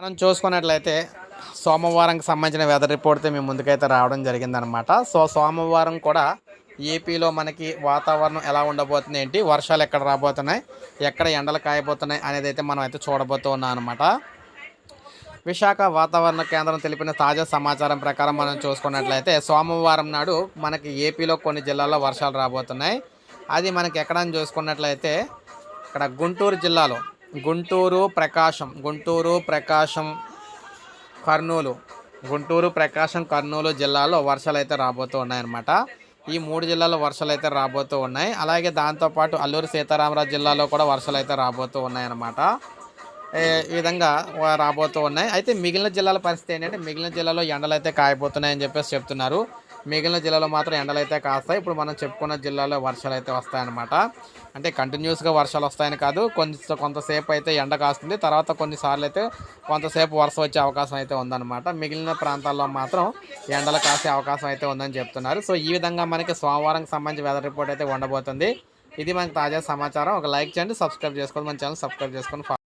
మనం చూసుకున్నట్లయితే సోమవారంకి సంబంధించిన వెదర్ రిపోర్ట్ అయితే మేము ముందుకైతే రావడం జరిగిందనమాట సో సోమవారం కూడా ఏపీలో మనకి వాతావరణం ఎలా ఉండబోతుంది ఏంటి? వర్షాలు ఎక్కడ రాబోతున్నాయి? ఎక్కడ ఎండలు కాయబోతున్నాయి అనేది అయితే మనం అయితే చూడబోతూ ఉన్నాం అనమాట విశాఖ వాతావరణ కేంద్రం తెలిపిన తాజా సమాచారం ప్రకారం మనం చూసుకున్నట్లయితే సోమవారం నాడు మనకి ఏపీలో కొన్ని జిల్లాల్లో వర్షాలు రాబోతున్నాయి. అది మనకి ఎక్కడని చూసుకున్నట్లయితే ఇక్కడ గుంటూరు జిల్లాలో గుంటూరు ప్రకాశం గుంటూరు ప్రకాశం కర్నూలు గుంటూరు ప్రకాశం కర్నూలు జిల్లాలో వర్షాలు అయితే రాబోతూ ఉన్నాయన్నమాట. ఈ మూడు జిల్లాలో వర్షాలు అయితే రాబోతూ ఉన్నాయి. అలాగే దాంతోపాటు అల్లూరు సీతారామరాజు జిల్లాలో కూడా వర్షాలు అయితే రాబోతూ ఉన్నాయన్నమాట. ఈ విధంగా రాబోతూ ఉన్నాయి. అయితే మిగిలిన జిల్లాల పరిస్థితి ఏంటంటే మిగిలిన జిల్లాలో ఎండలు అయితే కాయబోతున్నాయని చెప్పేసి చెప్తున్నారు. మిగిలిన జిల్లాలో మాత్రం ఎండలు అయితే కాస్తాయి. ఇప్పుడు మనం చెప్పుకున్న జిల్లాలో వర్షాలు అయితే వస్తాయన్నమాట. అంటే కంటిన్యూస్గా వర్షాలు వస్తాయని కాదు కొంత కొంతసేపు అయితే ఎండ కాస్తుంది. తర్వాత కొన్నిసార్లు అయితే కొంతసేపు వర్షం వచ్చే అవకాశం అయితే ఉందన్నమాట. మిగిలిన ప్రాంతాల్లో మాత్రం ఎండలు కాసే అవకాశం అయితే ఉందని చెప్తున్నారు. సో ఈ విధంగా మనకి సోమవారం సంబంధించి వెదర్ రిపోర్ట్ అయితే ఉండబోతుంది. ఇది మనకి తాజా సమాచారం. ఒక లైక్ చేయండి సబ్స్క్రైబ్ చేసుకోండి. మన ఛానల్ సబ్స్క్రైబ్ చేసుకొని